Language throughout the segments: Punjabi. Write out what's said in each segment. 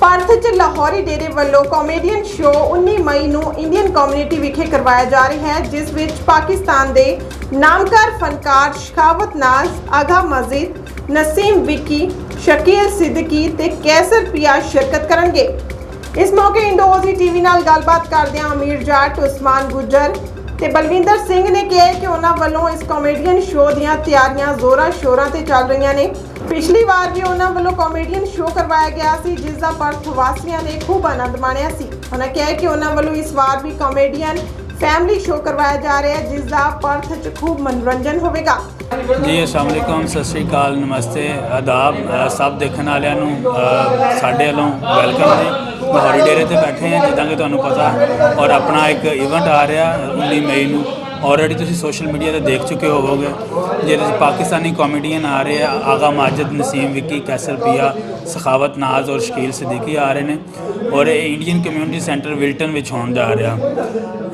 ਪਰਥ ਚ ਲਾਹੌਰੀ ਡੇਰੇ ਵੱਲੋਂ ਕਾਮੇਡੀਅਨ ਸ਼ੋਅ 19 ਮਈ ਨੂੰ ਇੰਡੀਅਨ ਕਮਿਊਨਿਟੀ ਵਿਖੇ ਕਰਵਾਇਆ ਜਾ ਰਿਹਾ ਹੈ, ਜਿਸ ਵਿੱਚ ਪਾਕਿਸਤਾਨ ਦੇ ਨਾਮਕਾਰ ਫਨਕਾਰ ਸ਼ਖਾਵਤ ਨਾਜ਼ ਆਗਾ ਮਜੀਦ, ਨਸੀਮ ਵਿਕੀ, ਸ਼ਕੀਲ ਸਿੱਦਕੀ ਤੇ ਕੈਸਰ ਪਿਆ ਸ਼ਿਰਕਤ ਕਰਨਗੇ। ਇਸ ਮੌਕੇ ਇੰਡੋਜ਼ੀ ਟੀਵੀ ਨਾਲ ਗੱਲਬਾਤ ਕਰਦਿਆਂ ਅਮੀਰ ਜਾਟ, ਉਸਮਾਨ ਗੁੱਜਰ ਤੇ ਬਲਵਿੰਦਰ ਸਿੰਘ ਨੇ ਕਿਹਾ ਕਿ ਉਹਨਾਂ ਵੱਲੋਂ ਇਸ ਕਾਮੇਡੀਅਨ ਸ਼ੋਅ ਦੀਆਂ ਤਿਆਰੀਆਂ ਜ਼ੋਰਾਂ ਸ਼ੋਰਾਂ ਤੇ ਚੱਲ ਰਹੀਆਂ ਨੇ। ਪਿਛਲੀ ਵਾਰ ਵੀ ਉਹਨਾਂ ਵੱਲੋਂ ਕਾਮੇਡੀਅਨ ਸ਼ੋਅ ਕਰਵਾਇਆ ਗਿਆ ਸੀ, ਜਿਸ ਦਾ ਪਰਥ ਵਾਸੀਆਂ ਨੇ ਖੂਬ ਆਨੰਦ ਮਾਣਿਆ ਸੀ। ਉਹਨਾਂ ਕਿਹਾ ਕਿ ਉਹਨਾਂ ਵੱਲੋਂ ਇਸ ਵਾਰ ਵੀ ਕਾਮੇਡੀਅਨ ਫੈਮਿਲੀ ਸ਼ੋਅ ਕਰਵਾਇਆ ਜਾ ਰਿਹਾ ਹੈ, ਜਿਸ ਦਾ ਪਰਥ 'ਚ ਖੂਬ ਮਨੋਰੰਜਨ ਹੋਵੇਗਾ। ਜੀ ਅਸਲਾਮ ਸਤਿ ਸ਼੍ਰੀ ਅਕਾਲ, ਨਮਸਤੇ, ਆਦਾਬ ਸਭ ਦੇਖਣ ਵਾਲਿਆਂ ਨੂੰ ਸਾਡੇ ਵੱਲੋਂ ਵੈਲਕਮ ਜੀ। ਲਾਹੌਰੀ ਡੇਰੇ ਤੇ ਬੈਠੇ ਹਾਂ, ਜਿੱਦਾਂ ਕਿ ਤੁਹਾਨੂੰ ਪਤਾ, ਔਰ ਆਪਣਾ ਇੱਕ ਇਵੈਂਟ ਆ ਰਿਹਾ 19 ਮਈ ਨੂੰ। ਆਲਰੇਡੀ ਤੁਸੀਂ ਸੋਸ਼ਲ ਮੀਡੀਆ ਤੇ ਦੇਖ ਚੁੱਕੇ ਹੋਵੋਗੇ। ਜਿਹਦੇ ਵਿੱਚ ਪਾਕਿਸਤਾਨੀ ਕਾਮੇਡੀਅਨ ਆ ਰਹੇ ਆ, ਆਗਾ ਮਾਜਦ, ਨਸੀਮ, ਵਿੱਕੀ, ਕੈਸਰ, ਪੀਆ, ਸਖਾਵਤ, ਨਾਜ਼ ਔਰ ਸ਼ਕੀਲ ਸਦੀਕੀ ਆ ਰਹੇ ਨੇ। ਔਰ ਇਹ ਇੰਡੀਅਨ ਕਮਿਊਨਿਟੀ ਸੈਂਟਰ ਵਿਲਟਨ ਵਿੱਚ ਹੋਣ ਜਾ ਰਿਹਾ।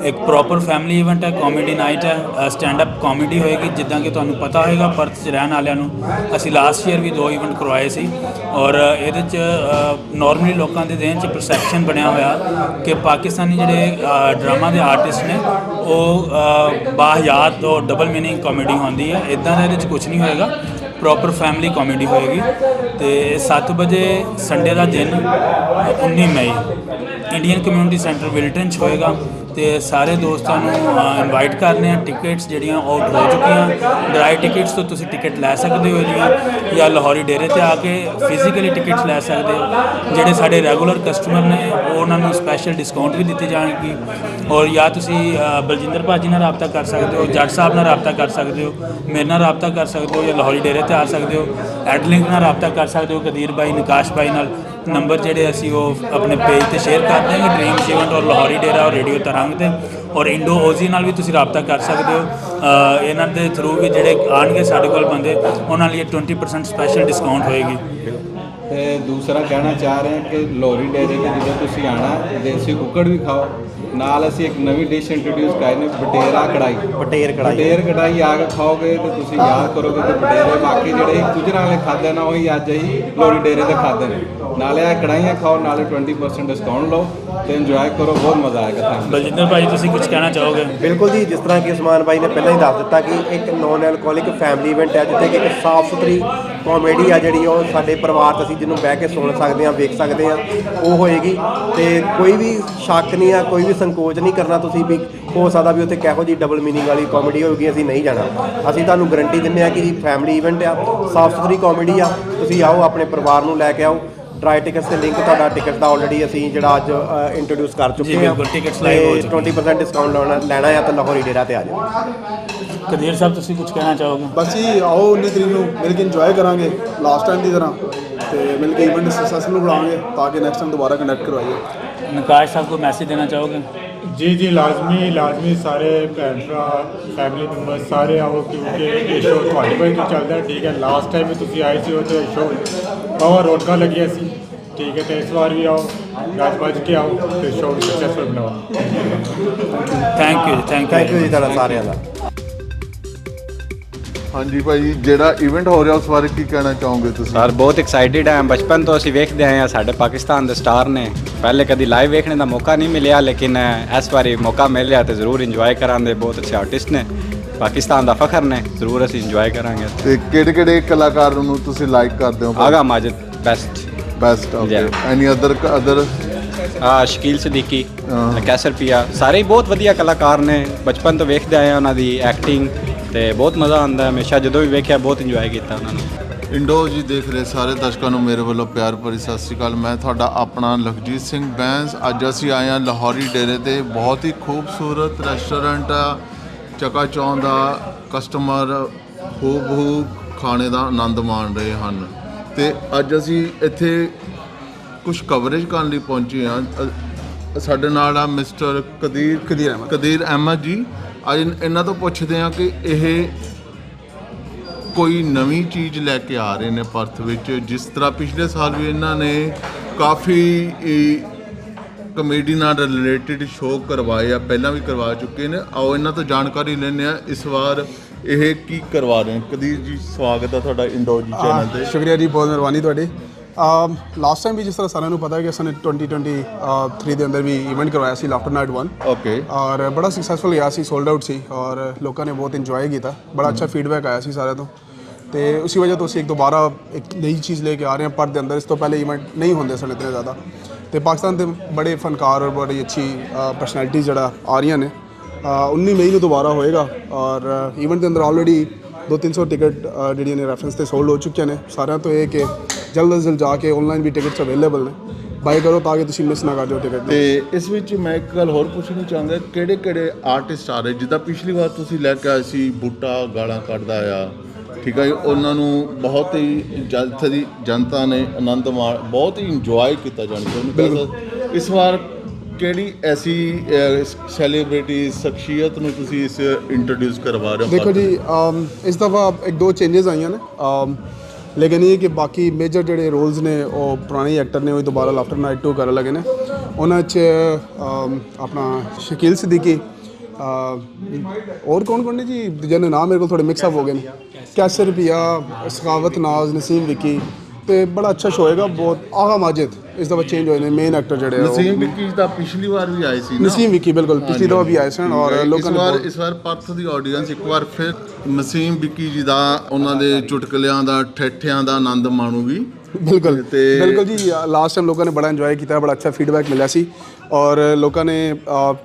ਇੱਕ ਪ੍ਰੋਪਰ ਫੈਮਿਲੀ ਇਵੈਂਟ ਹੈ ਕਾਮੇਡੀ ਨਾਈਟ ਹੈ ਸਟੈਂਡ ਅਪ ਕਾਮੇਡੀ ਹੋਏਗੀ, ਜਿੱਦਾਂ ਕਿ ਤੁਹਾਨੂੰ ਪਤਾ ਹੋਏਗਾ ਪਰਥ 'ਚ ਰਹਿਣ ਵਾਲਿਆਂ ਨੂੰ। ਅਸੀਂ ਲਾਸਟ ਈਅਰ ਵੀ ਦੋ ਇਵੈਂਟ ਕਰਵਾਏ ਸੀ। ਔਰ ਇਹਦੇ 'ਚ ਨਾਰਮਲੀ ਲੋਕਾਂ ਦੇ ਦੇਹਨ 'ਚ ਪਰਸੈਪਸ਼ਨ ਬਣਿਆ ਹੋਇਆ ਕਿ ਪਾਕਿਸਤਾਨੀ ਜਿਹੜੇ ਡਰਾਮਾ ਦੇ ਆਰਟਿਸਟ ਨੇ ਉਹ ਅ, ਬਾਹਯਾਤ ਤੋਂ ਡਬਲ ਮੀਨਿੰਗ ਕਾਮੇਡੀ ਹੁੰਦੀ ਹੈ। ਇਦਾਂ ਦਾ ਇਹਦੇ 'ਚ ਕੁਝ ਨਹੀਂ ਹੋਏਗਾ। ਪ੍ਰੋਪਰ ਫੈਮਿਲੀ ਕਾਮੇਡੀ ਹੋਏਗੀ। ਤੇ 7 ਵਜੇ ਸੰਡੇ ਦਾ ਦਿਨ 19 ਮਈ। ਇੰਡੀਅਨ ਕਮਿਊਨਿਟੀ ਸੈਂਟਰ ਵਿਲਟਨ 'ਚ ਹੋਏਗਾ। ਤੇ ਸਾਰੇ ਦੋਸਤਾਂ ਨੂੰ ਇਨਵਾਈਟ ਕਰਨੇ ਆ ਟਿਕਟਸ ਜਿਹੜੀਆਂ ਆਊਟ ਹੋ ਚੁੱਕੀਆਂ। ਡਰਾਈ ਟਿਕਟਸ ਤੋਂ ਤੁਸੀਂ ਟਿਕਟ ਲੈ ਸਕਦੇ ਹੋ ਜੀਆਂ ਜਾਂ ਲਾਹੌਰੀ ਡੇਰੇ ਤੇ ਆ ਕੇ ਫਿਜ਼ੀਕਲੀ ਟਿਕਟਸ ਲੈ ਸਕਦੇ ਹੋ। ਜਿਹੜੇ ਸਾਡੇ ਰੈਗੂਲਰ ਕਸਟਮਰ ਨੇ ਉਹ ਉਹਨਾਂ ਨੂੰ ਸਪੈਸ਼ਲ ਡਿਸਕਾਊਂਟ ਵੀ ਦਿੱਤੀ ਜਾਣਗੇ। ਔਰ ਜਾਂ ਤੁਸੀਂ ਅ, ਬਲਜਿੰਦਰ ਭਾਜੀ ਨਾਲ ਰਾਬਤਾ ਕਰ ਸਕਦੇ ਹੋ ਜੱਟ ਸਾਹਿਬ ਨਾਲ ਰਾਬਤਾ ਕਰ ਸਕਦੇ ਹੋ ਮੇਰੇ ਨਾਲ ਰਾਬਤਾ ਕਰ ਸਕਦੇ ਹੋ ਜਾਂ ਲਾਹੌਰੀ ਡੇਰੇ ਤੇ ਆ ਸਕਦੇ ਹੋ। ਐਡਲਿੰਗ ਨਾਲ ਰਾਬਤਾ ਕਰ ਸਕਦੇ ਹੋ ਕਦੀਰ ਭਾਈ ਨਿਕਾਸ਼ ਭਾਈ ਨਾਲ। ਨੰਬਰ ਜਿਹੜੇ ਅਸੀਂ ਉਹ ਆਪਣੇ ਪੇਜ ਤੇ ਸ਼ੇਅਰ ਕਰਦੇ ਹਾਂ ਡ੍ਰੀਮਸ ਇਵੈਂਟ ਔਰ ਲਾਹੌਰੀ ਡੇਰਾ ਔਰ ਰੇਡੀਓ ਤਰ੍ਹਾਂ ਤਰੰਗ ਤੇ ਔਰ ਇੰਡੋ ਓਜ਼ੀ ਨਾਲ ਵੀ ਤੁਸੀਂ ਰਾਬਤਾ ਕਰ ਸਕਦੇ ਹੋ। ਇਹਨਾਂ ਦੇ ਥਰੂ ਵੀ ਜਿਹੜੇ ਆਣਗੇ ਸਾਡੇ ਕੋਲ ਬੰਦੇ, ਉਹਨਾਂ ਲਈ 20% ਸਪੈਸ਼ਲ ਡਿਸਕਾਊਂਟ ਹੋਏਗੀ। ਤੇ ਦੂਸਰਾ ਕਹਿਣਾ ਚਾਹ ਰਹੇ ਹਾਂ ਕਿ ਲੋਰੀ ਡੇਰੇ ਤੇ ਜਦੋਂ ਤੁਸੀਂ ਆਣਾ ਦੇਸੀ ਕੁੱਕੜ ਵੀ ਖਾਓ। ਨਾਲ ਅਸੀਂ ਇੱਕ ਨਵੀਂ ਡਿਸ਼ ਇੰਟਰੋਡਿਊਸ ਕਰਾਈ ਨੇ ਬਟੇਰਾ ਕੜਾਈ ਬਟੇਰ ਕੜਾਈ ਬਟੇਰ ਕੜਾਈ ਆ ਕੇ ਖਾਓਗੇ ਤੇ ਤੁਸੀਂ ਯਾਦ ਕਰੋਗੇ ਕਿ ਬਟੇਰੇ ਬਾਕੀ ਜਿਹੜੇ ਗੁਜਰਾਂ ਵਾਲੇ ਖਾਦੇ ਨਾ ਉਹੀ ਅੱਜ ਹੀ ਲੋਰੀ ਡੇਰੇ ਦੇ ਖਾਦੇ ਨੇ। ਨਾਲੇ ਆ ਕੜਾਈਆਂ ਖਾਓ ਨਾਲੇ 20% ਡਿਸਕਾਊਂਟ ਲਓ ਤੇ ਇੰਜੋਏ ਕਰੋ ਬਹੁਤ ਮਜ਼ਾ ਆਏਗਾ ਤੁਹਾਨੂੰ। ਬਲਜਿੰਦਰ ਭਾਈ ਤੁਸੀਂ ਕੁਝ ਕਹਿਣਾ ਚਾਹੋਗੇ? ਬਿਲਕੁਲ ਜੀ ਜਿਸ ਤਰ੍ਹਾਂ ਕਿ ਉਸਮਾਨ ਬਾਈ ਨੇ ਪਹਿਲਾਂ ਹੀ ਦੱਸ ਦਿੱਤਾ ਕਿ ਇੱਕ ਨੌਨ ਐਲਕੋਹਲਿਕ ਫੈਮਿਲੀ ਇਵੈਂਟ ਹੈ ਜਿੱਥੇ ਕਿ ਇੱਕ ਸਾਫ਼ ਸੁਥਰੀ ਕਾਮੇਡੀ ਆ ਜਿਹੜੀ ਉਹ ਸਾਡੇ ਪਰਿਵਾਰ 'ਚ ਅਸੀਂ ਜਿਹਨੂੰ ਬਹਿ ਕੇ ਸੁਣ ਸਕਦੇ ਹਾਂ ਵੇਖ ਸਕਦੇ ਹਾਂ ਉਹ ਹੋਏਗੀ। ਤੇ ਕੋਈ ਵੀ ਸ਼ੱਕ ਨਹੀਂ ਆ ਕੋਈ ਵੀ ਸੰਕੋਚ ਨਹੀਂ ਕਰਨਾ ਤੁਸੀਂ ਵੀ। ਹੋ ਸਕਦਾ ਵੀ ਉੱਥੇ ਕਿਹੋ ਜੀ ਡਬਲ ਮੀਨਿੰਗ ਵਾਲੀ ਕਾਮੇਡੀ ਹੋਊਗੀ ਅਸੀਂ ਨਹੀਂ ਜਾਣਾ। ਅਸੀਂ ਤੁਹਾਨੂੰ ਗਾਰੰਟੀ ਦਿੰਦੇ ਆ ਕਿ ਫੈਮਿਲੀ ਇਵੈਂਟ ਆ ਸਾਫ਼ ਸੁਥਰੀ ਕਾਮੇਡੀ ਆ। ਤੁਸੀਂ ਆਓ ਆਪਣੇ ਪਰਿਵਾਰ ਨੂੰ ਲੈ ਕੇ ਆਓ। ਡਰਾਈ ਟਿਕਟਸ ਤੇ ਲਿੰਕ ਤੁਹਾਡਾ ਟਿਕਟ ਦਾ ਆਲਰੇਡੀ ਅਸੀਂ ਜਿਹੜਾ ਅੱਜ ਇੰਟਰੋਡਿਊਸ ਕਰ ਚੁੱਕੇ ਹਾਂ। ਬਿਲਕੁਲ, tickets live ਹੋ ਤੇ ਚੁੱਕੇ 20% ਡਿਸਕਾਊਂਟ ਲੈਣਾ ਲੈਣਾ ਹੈ ਤਾਂ ਲਾਹੌਰੀ ਡੇਰਾ ਤੇ ਆ ਜਾਓ। ਕਦੀਰ ਸਾਹਿਬ ਤੁਸੀਂ ਕੁਝ ਕਹਿਣਾ ਚਾਹੋਗੇ? ਬਸ ਜੀ ਆਓ 19 ਤਰੀਕ ਨੂੰ ਮਿਲ ਕੇ ਇੰਜੋਏ ਕਰਾਂਗੇ ਲਾਸਟ ਟਾਈਮ ਦੀ ਤਰ੍ਹਾਂ। ਤੇ ਮਿਲ ਕੇ ਇਵੈਂਟ ਸਕਸੈਸਫੁਲ ਬਣਾਵਾਂਗੇ ਤਾਂ ਕਿ ਨੈਕਸਟ ਟਾਈਮ ਦੁਬਾਰਾ ਕੰਡਕਟ ਕਰਵਾਈਏ? ਨਿਕਾਸ਼ ਸਾਹਿਬ ਕੋ ਮੈਸੇਜ ਦੇਣਾ ਚਾਹੋਗੇ? ਜੀ ਜੀ ਲਾਜ਼ਮੀ ਲਾਜ਼ਮੀ ਸਾਰੇ ਭੈਣ ਭਰਾ ਫੈਮਿਲੀ ਮੈਂਬਰ ਸਾਰੇ ਆਓ ਕਿਉਂਕਿ ਇਹ ਸ਼ੋਅ ਤੁਹਾਡੇ ਕੋਲ ਤੋਂ ਚੱਲਦਾ ਠੀਕ ਹੈ? ਲਾਸਟ ਟਾਈਮ ਵੀ ਤੁਸੀਂ ਆਏ ਸੀ ਉਹ ਤੇ ਸ਼ੋਅ ਬਹੁਤ ਰੌਣਕਾਂ ਲੱਗੀਆਂ ਸੀ ਠੀਕ ਹੈ? ਤੇ ਇਸ ਵਾਰ ਵੀ ਆਓ ਗੱਜ ਵੱਜ ਕੇ ਆਓ ਤੇ ਸ਼ੋਅ ਨੂੰ ਸਕਸੈਸਫੁਲ ਬਣਾਓ thank you thank thank you ਜੀ ਤੁਹਾਡਾ ਸਾਰਿਆਂ ਦਾ। ਹਾਂਜੀ ਭਾਈ ਜਿਹੜਾ ਇਵੈਂਟ ਹੋ ਰਿਹਾ ਉਸ ਬਾਰੇ ਕੀ ਕਹਿਣਾ ਚਾਹੋਗੇ ਤੁਸੀਂ? ਸਰ ਬਹੁਤ ਐਕਸਾਈਟਿਡ ਹਾਂ। ਬਚਪਨ ਤੋਂ ਅਸੀਂ ਵੇਖਦੇ ਆਏ ਹਾਂ। ਸਾਡੇ ਪਾਕਿਸਤਾਨ ਦੇ ਸਟਾਰ ਨੇ। ਪਹਿਲੇ ਕਦੀ ਲਾਈਵ ਵੇਖਣੇ ਦਾ ਮੌਕਾ ਨਹੀਂ ਮਿਲਿਆ ਲੇਕਿਨ ਇਸ ਵਾਰੀ ਮੌਕਾ ਮਿਲ ਰਿਹਾ ਤੇ ਜ਼ਰੂਰ ਇੰਜੋਏ ਕਰਾਂਗੇ। ਬਹੁਤ ਅੱਛੇ ਆਰਟਿਸਟ ਨੇ। ਪਾਕਿਸਤਾਨ ਦਾ ਫਖਰ ਨੇ। ਜ਼ਰੂਰ ਅਸੀਂ ਇੰਜੋਏ ਕਰਾਂਗੇ ਤੇ ਕਿਹੜੇ ਕਿਹੜੇ ਕਲਾਕਾਰ ਨੂੰ ਤੁਸੀਂ ਲਾਈਕ ਕਰਦੇ ਹੋ Agha Majid best best okay. Any other other ਆ ਸ਼ਕੀਲ ਸਦੀਕੀ। ਕੈਸਰ ਪੀਆ। ਸਾਰੇ ਬਹੁਤ ਵਧੀਆ ਕਲਾਕਾਰ ਨੇ। ਬਚਪਨ ਤੋਂ ਵੇਖਦੇ ਆਏ ਉਹਨਾਂ ਦੀ ਐਕਟਿੰਗ ਤੇ ਬਹੁਤ ਮਜ਼ਾ ਆਉਂਦਾ ਹੈ। ਹਮੇਸ਼ਾ ਜਦੋਂ ਵੀ ਵੇਖਿਆ ਬਹੁਤ ਇੰਜੋਏ ਕੀਤਾ ਉਹਨਾਂ ਨੂੰ। ਇੰਡੋ ਜੀ ਦੇਖ ਰਹੇ ਸਾਰੇ ਦਰਸ਼ਕਾਂ ਨੂੰ ਮੇਰੇ ਵੱਲੋਂ ਪਿਆਰ ਭਰੀ ਸਤਿ ਸ਼੍ਰੀ ਅਕਾਲ। ਮੈਂ ਤੁਹਾਡਾ ਆਪਣਾ ਲਖਜੀਤ ਸਿੰਘ ਬੈਂਸ। ਅੱਜ ਅਸੀਂ ਆਏ ਹਾਂ ਲਾਹੌਰੀ ਡੇਰੇ ਤੇ। ਬਹੁਤ ਹੀ ਖੂਬਸੂਰਤ ਰੈਸਟੋਰੈਂਟ ਆ। ਚਕਾ ਚੌਂਦ ਦਾ ਕਸਟਮਰ ਖੂਬ ਖੂਬ ਖਾਣੇ ਦਾ ਆਨੰਦ ਮਾਣ ਰਹੇ ਹਨ। ਤੇ ਅੱਜ ਅਸੀਂ ਇੱਥੇ ਕੁਝ ਕਵਰੇਜ ਕਰਨ ਲਈ ਪਹੁੰਚੇ ਹਾਂ। ਸਾਡੇ ਨਾਲ ਆ ਮਿਸਟਰ ਕਦੀਰ ਕਦੀਰ ਅਹਿਮਦ। ਕਦੀਰ ਅਹਿਮਦ ਜੀ। ਅੱਜ ਇਹਨਾਂ ਤੋਂ ਪੁੱਛਦੇ ਹਾਂ ਕਿ ਇਹ ਕੋਈ ਨਵੀਂ ਚੀਜ਼ ਲੈ ਕੇ ਆ ਰਹੇ ਨੇ ਪਰਥ ਵਿੱਚ ਜਿਸ ਤਰ੍ਹਾਂ ਪਿਛਲੇ ਸਾਲ ਵੀ ਇਹਨਾਂ ਨੇ ਕਾਫੀ ਕਮੇਡੀ ਨਾਲ ਰਿਲੇਟਡ ਸ਼ੋਅ ਕਰਵਾਏ ਆ ਪਹਿਲਾਂ ਵੀ ਕਰਵਾ ਚੁੱਕੇ ਨੇ। ਆਓ ਇਹਨਾਂ ਤੋਂ ਜਾਣਕਾਰੀ ਲੈਂਦੇ ਆ ਇਸ ਵਾਰ ਇਹ ਕੀ ਕਰਵਾ ਰਹੇ ਨੇ? ਕਦੀਰ ਜੀ ਸਵਾਗਤ ਹੈ ਤੁਹਾਡਾ ਇੰਡੋ ਜੀ ਚੈਨਲ ਤੇ। ਸ਼ੁਕਰੀਆ ਜੀ ਬਹੁਤ ਮਿਹਰਬਾਨੀ ਤੁਹਾਡੀ। ਲਾਸਟ ਟਾਈਮ ਵੀ ਜਿਸ ਤਰ੍ਹਾਂ ਸਾਰਿਆਂ ਨੂੰ ਪਤਾ ਹੈ ਕਿ ਅਸਾਂ ਨੇ 2023 ਦੇ ਅੰਦਰ ਵੀ ਇਵੈਂਟ ਕਰਵਾਇਆ ਸੀ ਲਾਫਟਰ ਨਾਈਟ 1 ਓਕੇ ਔਰ ਬੜਾ ਸਕਸੈਸਫੁਲ ਗਿਆ ਸੀ ਸੋਲਡ ਆਊਟ ਸੀ ਔਰ ਲੋਕਾਂ ਨੇ ਬਹੁਤ ਇੰਜੋਏ ਕੀਤਾ। ਬੜਾ ਅੱਛਾ ਫੀਡਬੈਕ ਆਇਆ ਸੀ ਸਾਰਿਆਂ ਤੋਂ। ਤੇ ਉਸੇ ਵਜ੍ਹਾ ਤੋਂ ਅਸੀਂ ਇੱਕ ਦੁਬਾਰਾ ਇੱਕ ਨਈ ਚੀਜ਼ ਲੈ ਕੇ ਆ ਰਹੇ ਹਾਂ ਪਰ ਦੇ ਅੰਦਰ ਇਸ ਤੋਂ ਪਹਿਲੇ ਇਵੈਂਟ ਨਹੀਂ ਹੁੰਦੇ ਸਨ ਇਤਨੇ ਜ਼ਿਆਦਾ। ਤੇ ਪਾਕਿਸਤਾਨ ਦੇ ਬੜੇ ਫਨਕਾਰ ਔਰ ਬੜੀ ਅੱਛੀ ਪਰਸਨੈਲਿਟੀ ਜਿਹੜਾ ਆ ਰਹੀਆਂ ਨੇ। ਅ, 19 ਮਈ ਨੂੰ ਦੁਬਾਰਾ ਹੋਏਗਾ ਔਰ ਇਵੈਂਟ ਦੇ ਅੰਦਰ ਆਲਰੇਡੀ 2-300 ਟਿਕਟ ਜਿਹੜੀਆਂ ਨੇ ਰੈਫਰੈਂਸ ਤੇ ਸੋਲਡ ਹੋ ਚੁੱਕੀਆਂ ਨੇ। ਸਾਰਿਆਂ ਤੋਂ ਇਹ ਕਿ ਜਲਦ ਤੋਂ ਜਲਦ ਜਾ ਕੇ ਆਨਲਾਈਨ ਵੀ ਟਿਕਟਸ ਅਵੇਲੇਬਲ ਨੇ। ਬਾਈ ਕਰੋ ਤਾਂ ਕਿ ਤੁਸੀਂ ਮਿਸ ਨਾ ਕਰ ਜਾਓ ਟਿਕਟ ਤੇ ਇਸ ਵਿੱਚ ਮੈਂ ਇੱਕ ਗੱਲ ਹੋਰ ਪੁੱਛਣੀ ਚਾਹੁੰਦਾ ਕਿਹੜੇ ਕਿਹੜੇ ਆਰਟਿਸਟ ਆ ਰਹੇ? ਜਿੱਦਾਂ ਪਿਛਲੀ ਵਾਰ ਤੁਸੀਂ ਲੈ ਕੇ ਆਏ ਸੀ ਬੂਟਾ ਗਾਲਾਂ ਕੱਢਦਾ ਆ ਠੀਕ ਹੈ ਉਹਨਾਂ ਨੂੰ ਬਹੁਤ ਹੀ ਜਨਤਾ ਦੀ ਜਨਤਾ ਨੇ ਆਨੰਦ ਮਾਣ ਬਹੁਤ ਹੀ ਇੰਜੋਏ ਕੀਤਾ ਜਾਣੀ ਇਸ ਵਾਰ ਕਿਹੜੀ ਐਸੀ ਸੈਲੀਬ੍ਰਿਟੀ ਸ਼ਖਸੀਅਤ ਨੂੰ ਤੁਸੀਂ ਇਸ ਇੰਟਰੋਡਿਊਸ ਕਰਵਾ ਰਹੇ ਹੋ? ਦੇਖੋ ਜੀ ਇਸ ਦਫਾ ਇੱਕ ਦੋ ਚੇਂਜਸ ਆਈਆਂ ਨੇ। ਲੇਕਿਨ ਇਹ ਕਿ ਬਾਕੀ ਮੇਜਰ ਜਿਹੜੇ ਰੋਲਸ ਨੇ ਉਹ ਪੁਰਾਣੇ ਐਕਟਰ ਨੇ ਉਹ ਦੁਬਾਰਾ ਲਾਫਟਰ ਨਾਈਟ 2 ਕਰਨ ਲੱਗੇ ਨੇ। ਉਹਨਾਂ 'ਚ ਆਪਣਾ ਸ਼ਕੀਲ ਸਿੱਦੀਕੀ ਅਮ, ਹੋਰ ਕੌਣ ਕੌਣ ਨੇ ਜੀ? ਜਿਹਨੇ ਨਾਮ ਮੇਰੇ ਕੋਲ ਥੋੜੇ ਮਿਕਸ ਅਪ ਹੋ ਗਏ ਨੇ। ਕੈਸਰ ਰੁਪਿਆ ਸਖਾਵਤ ਨਾਜ਼ ਨਸੀਮ ਵਿਕੀ ਤੇ ਬੜਾ ਅੱਛਾ ਸ਼ੋ ਹੋਏਗਾ ਬਹੁਤ ਆਗਾ ਮਾਜਿਦ ਇਸ ਦਫਾ ਚੇਂਜ ਹੋਏ ਨੇ ਮੇਨ ਐਕਟਰ ਜਿਹੜੇ ਆ ਨਸੀਮ ਵਿੱਕੀ ਦਾ ਪਿਛਲੀ ਵਾਰ ਵੀ ਆਏ ਸੀ ਨਾ। ਨਸੀਮ ਵਿਕੀ ਬਿਲਕੁਲ ਪਿਛਲੀ ਦਫਾ ਵੀ ਆਏ ਸਨ ਔਰ ਇਸ ਲੋਕਾਂ ਨੇ ਵਾਰ ਬਹੁਤ- ਇਸ ਵਾਰ ਪਰਥ ਦੀ ਆਡੀਅנס ਇੱਕ ਵਾਰ ਫਿਰ ਨਸੀਮ ਵਿੱਕੀ ਜੀ ਦਾ ਉਹਨਾਂ ਦੇ ਚੁਟਕਲਿਆਂ ਦਾ ਠੇਠਿਆਂ ਦਾ ਆਨੰਦ ਮਾਣੂਗੀ। ਬਿਲਕੁਲ ਤੇ- ਬਿਲਕੁਲ ਜੀ ਲਾਸਟ ਟਾਈਮ ਲੋਕਾਂ ਨੇ ਬੜਾ ਇੰਜੋਏ ਕੀਤਾ ਬੜਾ ਅੱਛਾ ਫੀਡਬੈਕ ਮਿਲਿਆ ਸੀ। ਔਰ ਲੋਕਾਂ ਨੇ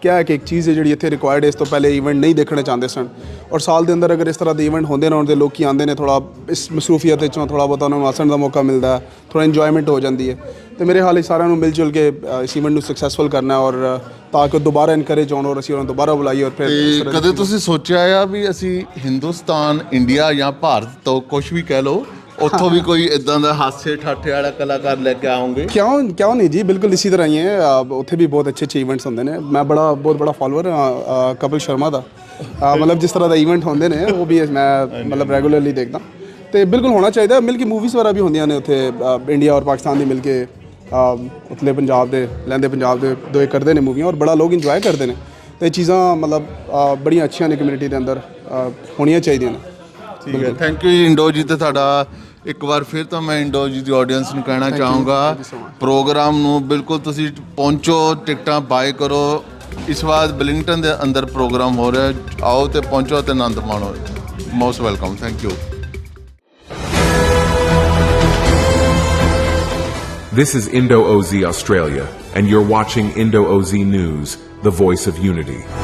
ਕਿਹਾ ਹੈ ਕਿ ਇੱਕ ਚੀਜ਼ ਹੈ ਜਿਹੜੀ ਇੱਥੇ ਰਿਕੁਆਇਰਡ ਇਸ ਤੋਂ ਪਹਿਲੇ ਇਵੈਂਟ ਨਹੀਂ ਦੇਖਣੇ ਚਾਹੁੰਦੇ ਸਨ। ਔਰ ਸਾਲ ਦੇ ਅੰਦਰ ਅਗਰ ਇਸ ਤਰ੍ਹਾਂ ਦੇ ਇਵੈਂਟ ਹੁੰਦੇ ਨਾ ਹੁੰਦੇ ਲੋਕੀ ਆਉਂਦੇ ਨੇ ਥੋੜਾ ਇਸ ਮਸਰੂਫੀਅਤ ਵਿੱਚੋਂ ਥੋੜਾ ਬਹੁਤਾ ਉਹਨਾਂ ਨੂੰ ਆਸਣ ਦਾ ਮੌਕਾ ਮਿਲਦਾ ਥੋੜਾ ਇੰਜੋਇਮੈਂਟ ਹੋ ਜਾਂਦੀ ਹੈ। ਤੇ ਮੇਰੇ ਹਾਲ ਸਾਰਿਆਂ ਨੂੰ ਮਿਲ ਜੁਲ ਕੇ ਇਸ ਇਵੈਂਟ ਨੂੰ ਸਕਸੈਸਫੁਲ ਕਰਨਾ ਔਰ ਤਾਂ ਕਿ ਦੁਬਾਰਾ ਇਨਕਰੇਜ ਹੋਣ ਔਰ ਅਸੀਂ ਉਹਨਾਂ ਨੂੰ ਦੁਬਾਰਾ ਬੁਲਾਈਏ ਔਰ ਫਿਰ ਦੀ ਕਦੇ ਤੁਸੀਂ ਸੋਚਿਆ ਆ ਵੀ ਅਸੀਂ ਹਿੰਦੁਸਤਾਨ ਇੰਡੀਆ ਜਾਂ ਭਾਰਤ ਤੋਂ ਕੁਝ ਵੀ ਕਹਿ ਲਓ ਉੱਥੋਂ ਵੀ ਕੋਈ ਇਦਾਂ ਦਾ ਹਾਸੇ ਠਾਠੇ ਵਾਲਾ ਕਲਾਕਾਰ ਲੈ ਕੇ ਆਉਂਗੇ? ਕਿਉਂ ਕਿਉਂ ਨਹੀਂ ਜੀ? ਬਿਲਕੁਲ ਇਸੇ ਤਰ੍ਹਾਂ ਹੀ ਹੈ। ਅ, ਉੱਥੇ ਵੀ ਬਹੁਤ ਅੱਛੇ ਅੱਛੇ ਇਵੈਂਟਸ ਹੁੰਦੇ ਨੇ। ਮੈਂ ਬੜਾ ਬਹੁਤ ਬੜਾ ਫਾਲੋਅਰ ਹਾਂ ਕਪਿਲ ਸ਼ਰਮਾ ਦਾ। ਅ, ਮਤਲਬ ਜਿਸ ਤਰ੍ਹਾਂ ਦਾ ਇਵੈਂਟ ਹੁੰਦੇ ਨੇ ਉਹ ਵੀ ਮੈਂ ਮਤਲਬ ਰੈਗੂਲਰਲੀ ਦੇਖਦਾ। ਤੇ ਬਿਲਕੁਲ ਹੋਣਾ ਚਾਹੀਦਾ। ਮਿਲ ਕੇ ਮੂਵੀਜ਼ ਵਗੈਰਾ ਵੀ ਹੁੰਦੀਆਂ ਨੇ ਉੱਥੇ ਅ, ਇੰਡੀਆ ਔਰ ਪਾਕਿਸਤਾਨ ਦੀ ਮਿਲ ਕੇ ਅ, ਉਤਲੇ ਪੰਜਾਬ ਦੇ ਲੈਂਦੇ ਪੰਜਾਬ ਦੇ ਦੋ ਕਰਦੇ ਨੇ ਮੂਵੀਆਂ ਔਰ ਬੜਾ ਲੋਕ ਇੰਜੋਏ ਕਰਦੇ ਨੇ। ਤੇ ਇਹ ਚੀਜ਼ਾਂ ਮਤਲਬ ਅ, ਬੜੀਆਂ ਅੱਛੀਆਂ ਨੇ ਕਮਿਊਨਿਟੀ ਦੇ ਅੰਦਰ ਅ, ਹੋਣੀਆਂ ਚਾਹੀਦੀਆਂ ਨੇ। ਠੀਕ ਹੈ। ਥੈਂਕ ਯੂ ਇੰਡੋ ਜੀ ਤੇ ਤੁਹਾਡਾ ਇੱਕ ਵਾਰ ਫਿਰ ਤਾਂ ਮੈਂ ਇੰਡੋ ਜੀ ਦੀ ਆਡੀਅנס ਨੂੰ ਕਹਿਣਾ ਚਾਹੂੰਗਾ। ਪ੍ਰੋਗਰਾਮ ਨੂੰ ਬਿਲਕੁਲ ਤੁਸੀਂ ਪਹੁੰਚੋ ਟਿਕਟਾਂ ਬਾਏ ਕਰੋ। ਇਸ ਵਾਰ ਬਲਿੰਗਟਨ ਦੇ ਅੰਦਰ ਪ੍ਰੋਗਰਾਮ ਹੋ ਰਿਹਾ ਹੈ। ਆਓ ਤੇ ਪਹੁੰਚੋ ਤੇ ਆਨੰਦ ਮਾਣੋ। Most welcome thank you This is Indo OZ Australia, and you're watching Indo OZ News, the voice of unity.